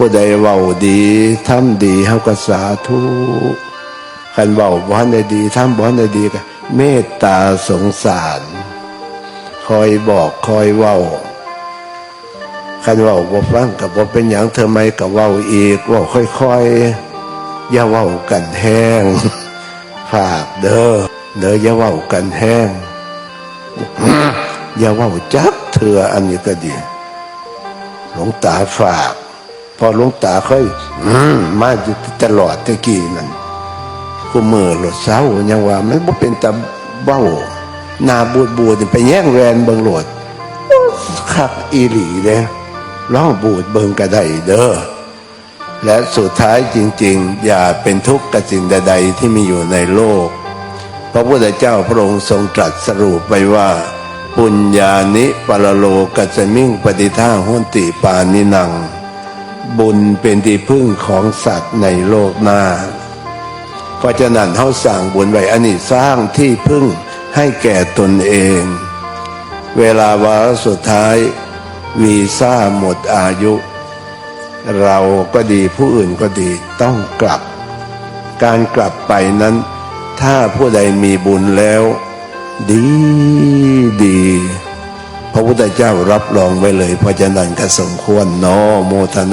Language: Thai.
ผู้ใดเว้าดีทำดีเฮาก็สาธุคันเว้าบ่ทันได้ดีทำบ่ทันได้ดีก็เมตตาสงสาร คอยบอกคอยเว้าคันเว้าบ่ฟังกับบ่เป็นหยังเธอไม่กับเว้าอีกเว้าค่อยๆอย่าเว้ากันแห้งฝากเด้อเด้ออย่าเว้ากันแห้งอย่าเว้าจักเถื่ออันนี้ก็ดี หลวงตาฝาก พอหลวงตาค่อยมมาตลอดตะกี้นั่นกูมือหลดเศร้ายังว่ามันบ่เป็นตาเบ้านาบูดบูดไปแย่งแวนเบิงโหลดคักอีหลีเด้ร้องบูดเบิงกระไดเด้อและสุดท้ายจริง ๆ อย่าเป็นทุกข์กับสิ่งใดๆที่มีอยู่ในโลก พระพุทธเจ้าพระองค์ทรงตรัสสรุปไปว่า ปุญญานิปรโลกัสมิงปฏิท่าหุนติปานินัง บุญเป็นที่พึ่งของสัตว์ในโลกหน้า เพราะฉะนั้นเขาสั่งบุญไว้อันนี้สร้างที่พึ่งให้แก่ตนเอง เวลาวาระสุดท้ายวีซ่าหมดอายุ เราก็ดีผู้อื่นก็ดีต้องกลับ การกลับไปนั้น ถ้าผู้ใดมีบุญแล้ว ดีดีพระพุทธเจ้ารับรองไว้เลยเพราะฉะนั้นก็สมควรเนอโมทนา